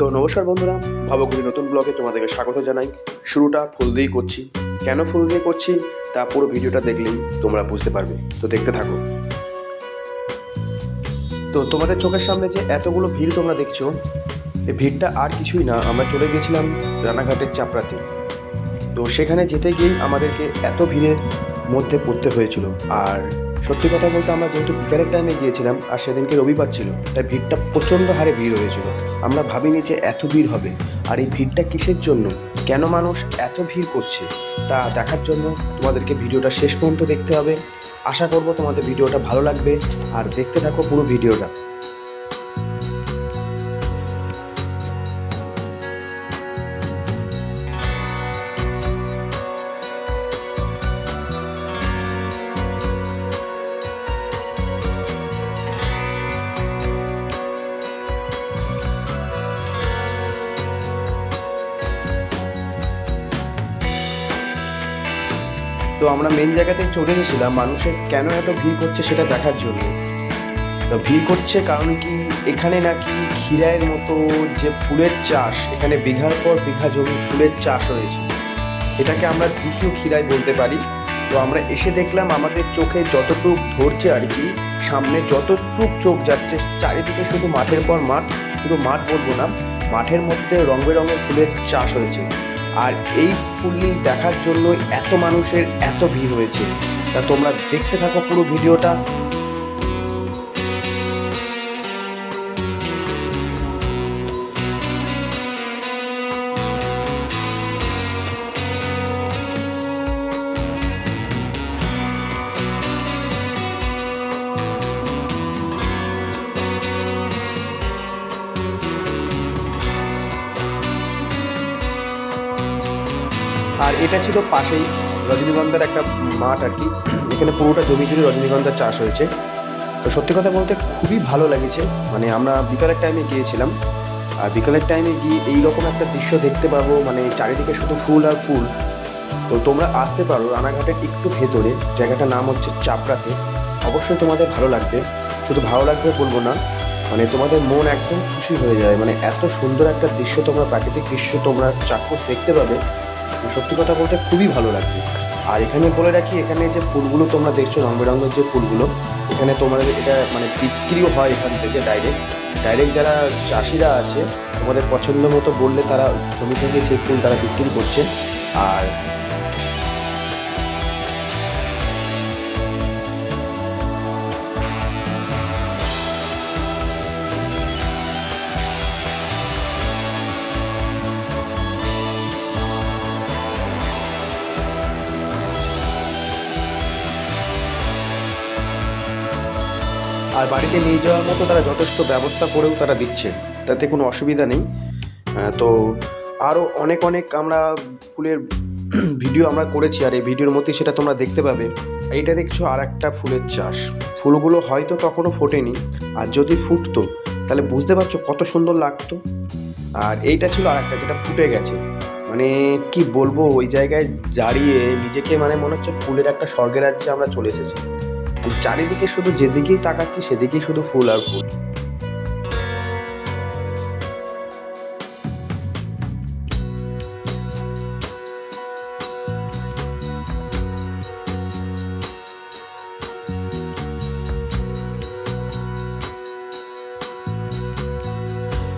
তো নমস্কার বন্ধুরা ভাবগুলি নতুন ব্লগে তোমাদেরকে স্বাগত জানাই। শুরুটা ফুল দিয়েই করছি। কেন ফুল দিয়ে করছি? তা পুরো ভিডিওটা দেখলেই তোমরা বুঝতে পারবে। তো দেখতে থাকো। তো তোমাদের চোখের সামনে যে এতগুলো ভিড় তোমরা দেখছ এই ভিড়টা আর কিছুই না। আমরা চলে গেছিলাম রানাঘাটের চাপড়াতে। তো সেখানে যেতে গিয়েই আমাদেরকে এত ভিড়ের মধ্যে পড়তে হয়েছিল। আর সত্যি কথা বলতে আমরা যেহেতু বিকেলের টাইমে গিয়েছিলাম, আর সেদিনকে রবিবার ছিল, তাই ভিড়টা প্রচণ্ড হারে ভিড় হয়েছিল। আমরা ভাবিনি যে এত ভিড় হবে, আর এই ভিড়টা কিসের জন্য? কেন মানুষ এত ভিড় করছে? তা দেখার জন্য তোমাদেরকে ভিডিওটা শেষ পর্যন্ত দেখতে হবে। আশা করব তোমাদের ভিডিওটা ভালো লাগবে, আর দেখতে থাকো পুরো ভিডিওটা। তো আমরা মেন জায়গাতে চলে এসেছিলাম। মানুষের কেন এত ভিড় করছে সেটা দেখার জন্য। তো ভিড় করছে কারণ কি, এখানে নাকি ক্ষীরায়ের মতো যে ফুলের চাষ, এখানে বিঘার পর বিঘা জমি ফুলের চাষ হয়েছে। এটাকে আমরা দ্বিতীয় ক্ষীরায় বলতে পারি। তো আমরা এসে দেখলাম আমাদের চোখে যতটুক ধরছে আর কি, সামনে যতটুক চোখ যাচ্ছে, চারিদিকে শুধু মাঠের পর মাঠ, শুধু মাঠ বলব না, মাঠের মধ্যে রং বেরঙের ফুলের চাষ হয়েছে। আর এই ফুললি দেখার জন্য এত মানুষের এত ভিড় হয়েছে। তা তোমরা দেখতে থাকো পুরো ভিডিওটা। আর এটা ছিল পাশেই রজনীগন্ধার একটা মাঠ আর কি। এখানে পুরোটা জমি জুড়ে রজনীগন্ধার চাষ হয়েছে। তো সত্যি কথা বলতে খুবই ভালো লেগেছে। মানে আমরা বিকালের টাইমে গিয়েছিলাম। আর বিকালের টাইমে গিয়ে এইরকম একটা দৃশ্য দেখতে পাবো। মানে চারিদিকে শুধু ফুল আর ফুল। তো তোমরা আসতে পারো রানাঘাটের একটু ভেতরে। জায়গাটার নাম হচ্ছে চাপড়াতে। অবশ্যই তোমাদের ভালো লাগবে। শুধু ভালো লাগবে বলব না। মানে তোমাদের মন একদম খুশি হয়ে যায়। মানে এত সুন্দর একটা দৃশ্য তোমরা প্রাকৃতিক দৃশ্য তোমরা চাক্ষুষ দেখতে পাবে। সত্যি কথা বলতে খুবই ভালো লাগবে আর এখানে বলে রাখি, এখানে যে ফুলগুলো তোমরা দেখছ রং বেরঙের যে ফুলগুলো, এখানে তোমাদের এটা মানে বিক্রিও হয় এখান থেকে ডাইরেক্ট ডাইরেক্ট যারা চাষিরা আছে, তোমাদের পছন্দ মতো বললে তারা জমি থেকে সেই ফুল তারা বিক্রি করছে। আর আর বাড়িতে নিয়ে যাওয়ার মতো তারা যথেষ্ট ব্যবস্থা করেও তারা দিচ্ছে। তাতে কোনো অসুবিধা নেই। তো আরও অনেক অনেক আমরা ফুলের ভিডিও আমরা করেছি আর এই ভিডিওর মধ্যে সেটা তোমরা দেখতে পাবে। এইটা দেখছ আর একটা ফুলের চাষ। ফুলগুলো হয়তো তখনও ফোটেনি। আর যদি ফুটতো, তাহলে বুঝতে পারছ কত সুন্দর লাগতো। আর এইটা ছিল আর একটা যেটা ফুটে গেছে। মানে কি বলব, ওই জায়গায় দাঁড়িয়ে নিজেকে মানে মনে হচ্ছে ফুলের একটা স্বর্গের রাজ্যে আমরা চলে এসেছি। চারিদিকে শুধু যেদিকেই তাকাচ্ছি, সেদিকেই শুধু ফুল আর ফুল।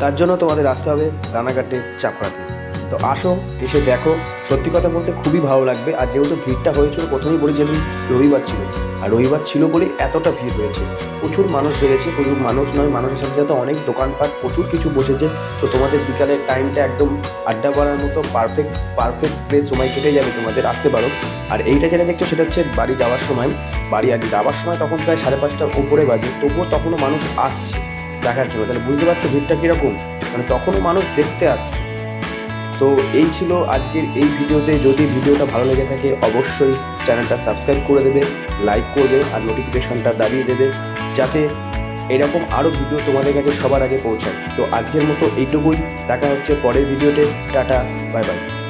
তার জন্য তোমাদের আসতে হবে রানাঘাটে চাপড়াতে। তো আসো, এসে দেখো। সত্যি কথা বলতে খুবই ভালো লাগবে। আর যেহেতু ভিড়টা হয়েছিল, প্রথমেই বলি যেহেতু রবিবার ছিল। আর রবিবার ছিল বলে এতটা ভিড় হয়েছে। প্রচুর মানুষ বেড়েছে, প্রচুর মানুষ নয়, মানুষের সাথে সাথে অনেক দোকানপাট, প্রচুর কিছু বসেছে। তো তোমাদের বিকালের টাইমটা একদম আড্ডা মারার মতো পারফেক্ট পারফেক্ট প্লেস সময় কেটে যাবে তোমাদের, আসতে পারো। আর এইটা যেটা দেখছ, সেটা হচ্ছে বাড়ি যাওয়ার সময়। বাড়ি আগে যাওয়ার সময় তখন প্রায় সাড়ে পাঁচটার উপরে বাজে, তবুও তখনও মানুষ আসছে, দেখার জন্য। তাহলে বুঝতে পারছ ভিড়টা কীরকম? মানে তখনও মানুষ দেখতে আসছে। তো এই ছিল আজকের এই ভিডিওতে। যদি ভিডিওটা ভালো লেগে থাকে, অবশ্যই চ্যানেলটা সাবস্ক্রাইব করে দেবে, লাইক করবে আর নোটিফিকেশনটা দাঁড়িয়ে দেবে, যাতে এরকম আরও ভিডিও তোমাদের কাছে সবার আগে পৌঁছায়। তো আজকের মতো এইটুকুই। দেখা হচ্ছে পরের ভিডিওতে। Tata, bye bye.